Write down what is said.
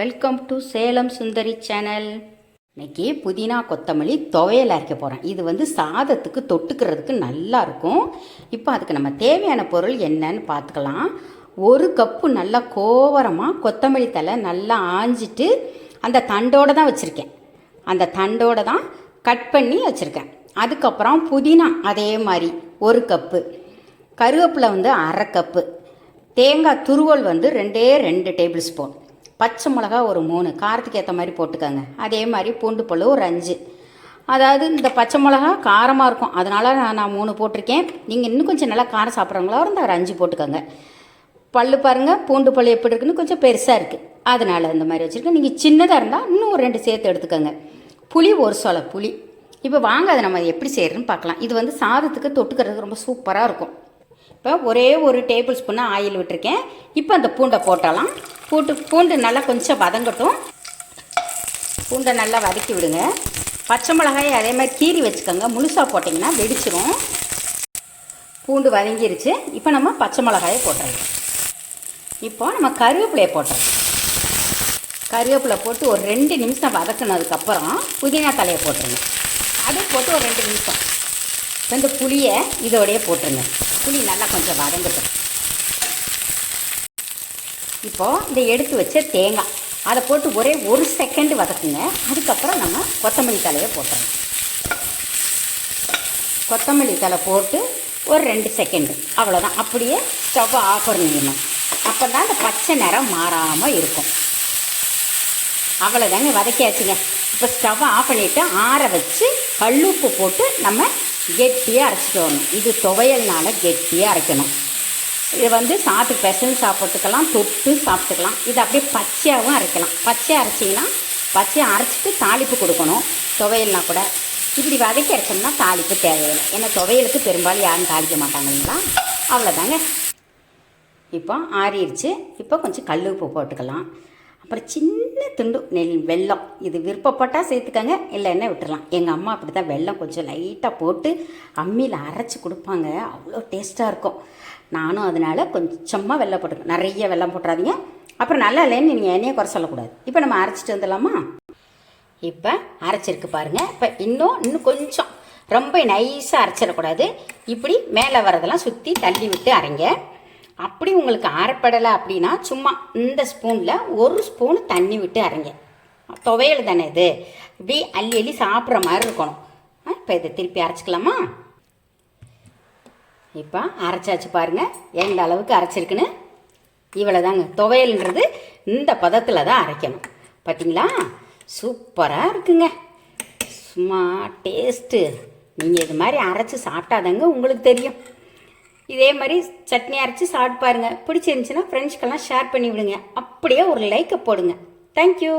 Welcome to Salem Sundari channel இன்னைக்கு புதினா கொத்தமல்லி துவையல் அரைக்க போகிறேன் இது வந்து சாதத்துக்கு தொட்டுக்கிறதுக்கு நல்லா இருக்கும். இப்போ அதுக்கு நம்ம தேவையான பொருள் என்னன்னு பார்த்துக்கலாம். ஒரு கப்பு நல்லா கோவரமாக கொத்தமல்லி தலை நல்லா ஆஞ்சிட்டு அந்த தண்டோடு தான் வச்சுருக்கேன். அந்த தண்டோடு தான் கட் பண்ணி வச்சுருக்கேன். அதுக்கப்புறம் புதினா அதே மாதிரி ஒரு கப்பு. கருவேப்பிலை வந்து அரை கப்பு. தேங்காய் துருவல் வந்து ரெண்டே ரெண்டு டேபிள் ஸ்பூன். பச்சை மிளகா ஒரு மூணு காரத்துக்கு ஏற்ற மாதிரி போட்டுக்கோங்க. அதே மாதிரி பூண்டு பழு ஒரு அஞ்சு. அதாவது இந்த பச்சை மிளகா காரமாக இருக்கும். அதனால் நான் நான் மூணு போட்டிருக்கேன். நீங்கள் இன்னும் கொஞ்சம் நல்லா காரம் சாப்பிட்றவங்களா இருந்தால் ஒரு அஞ்சு போட்டுக்கோங்க. பல்லு பாருங்கள் பூண்டு பல் எப்படி இருக்குன்னு கொஞ்சம் பெருசாக இருக்குது அதனால் இந்த மாதிரி வச்சுருக்கேன். நீங்கள் சின்னதாக இருந்தால் இன்னும் ஒரு ரெண்டு சேர்த்து எடுத்துக்கோங்க. புளி ஒரு சொலை புளி. இப்போ வாங்க அதை நம்ம எப்படி செய்கிறதுன்னு பார்க்கலாம். இது வந்து சாதத்துக்கு தொட்டுக்கிறதுக்கு ரொம்ப சூப்பராக இருக்கும். இப்போ ஒரே ஒரு டேபிள் ஸ்பூனாக ஆயில் விட்டுருக்கேன். இப்போ அந்த பூண்டை போட்டலாம். பூண்டு பூண்டு நல்லா கொஞ்சம் வதங்கட்டும். பூண்டை நல்லா வதக்கி விடுங்க. பச்சை மிளகாய் அதே மாதிரி கீறி வச்சுக்கோங்க. முழுசாக போட்டிங்கன்னா வெடிச்சிரும். பூண்டு வதங்கிருச்சு. இப்போ நம்ம பச்சை மிளகாயை போட்டுறோம் இப்போ நம்ம கருவேப்பிலையை போட்டுறோம் கருவேப்பிலை போட்டு ஒரு ரெண்டு நிமிஷம் வதக்குனதுக்கப்புறம் புதினா தலையை போட்டுருங்க. அது போட்டு ஒரு ரெண்டு நிமிஷம். கொஞ்சம் இந்த புளியை இதோடையே போட்டுருங்க. புளி நல்லா கொஞ்சம் வதங்கட்டும். இப்போது இந்த எடுத்து வச்ச தேங்காய். அதை போட்டு ஒரே ஒரு செகண்ட் வதக்குங்க. அதுக்கப்புறம் நம்ம கொத்தமல்லி தலையை போட்டுறோம். கொத்தமல்லி தலை போட்டு ஒரு ரெண்டு செகண்டு அவ்வளோதான் அப்படியே ஸ்டவ் ஆஃப் பண்ணிடணும் அப்போ தான் அந்த பச்சை நிறம் மாறாமல் இருக்கும். அவ்வளோதாங்க வதக்கியாச்சுங்க. இப்போ ஸ்டவ் ஆஃப் பண்ணிவிட்டு ஆற வச்சு கல்லுப்பு போட்டு நம்ம கெட்டியாக அரைச்சிட்டு வரணும் இது துவையல்னால கெட்டியாக அரைக்கணும். இது வந்து சாப்பிட்டு பெசல் சாப்பிட்டுக்கலாம் தொட்டு சாப்பிட்டுக்கலாம். இது அப்படியே பச்சையாகவும் அரைக்கலாம். பச்சையாக அரைச்சிங்கன்னா பச்சையாக அரைச்சிட்டு தாளிப்பு கொடுக்கணும். துவையல்னா கூட. இப்படி வதக்கி அரைச்சோம்னா தாளிப்பு தேவையில்லை. ஏன்னா துவையலுக்கு பெரும்பாலும் யாரும் தாளிக்க மாட்டாங்க இல்லைங்களா? அவ்வளோதாங்க. இப்போ ஆறிடுச்சு. இப்போ கொஞ்சம் கல் உப்பு போட்டுக்கலாம். அப்புறம் சின்ன துண்டு நெல் வெல்லம். இது விருப்பப்பட்டால் சேர்த்துக்கங்க இல்லைன்னா விட்டுறலாம். எங்கள் அம்மா அப்படி தான் வெல்லம் கொஞ்சம் லைட்டாக போட்டு அம்மியில் அரைச்சி கொடுப்பாங்க. அவ்வளோ டேஸ்ட்டாக இருக்கும். நானும் அதனால் கொஞ்சமாக வெள்ளம் போட்டுக்கேன் நிறைய வெல்லம் போட்டுறாதீங்க. அப்புறம் நல்லா இல்லைன்னு நீங்கள் என்னையே குறை சொல்லக்கூடாது. இப்போ நம்ம அரைச்சிட்டு வந்துடலாமா? இப்போ அரைச்சிருக்கு பாருங்கள் இப்போ இன்னும் இன்னும் கொஞ்சம். ரொம்ப நைஸாக அரைச்சிடக்கூடாது. இப்படி மேலே வரதெல்லாம் சுற்றி தள்ளி விட்டு அரைங்க. அப்படி உங்களுக்கு ஆறப்படலை அப்படின்னா சும்மா இந்த ஸ்பூனில் ஒரு ஸ்பூன் தண்ணி விட்டு அரைங்க. துவையல் தானே இது. இப்படி அள்ளி அள்ளி சாப்பிட்ற மாதிரி இருக்கணும். இப்போ இதை திருப்பி அரைச்சிக்கலாமா? இப்போ அரைச்சாச்சு பாருங்கள் எந்த அளவுக்கு அரைச்சிருக்குன்னு? இவ்வளோ தாங்க துவையல்ன்றது இந்த பதத்தில் தான் அரைக்கணும். பார்த்தீங்களா சூப்பராக இருக்குங்க. சும்மா டேஸ்ட்டு நீங்கள் இது மாதிரி அரைச்சி சாப்பிட்டாதாங்க உங்களுக்கு தெரியும். இதே மாதிரி சட்னி அரைச்சி சாப்பிட்டு பாருங்கள் பிடிச்சிருந்துச்சின்னா ஃப்ரெண்ட்ஸ்க்கெல்லாம் ஷேர் பண்ணி விடுங்க. அப்படியே ஒரு லைக்கை போடுங்க. தேங்க்யூ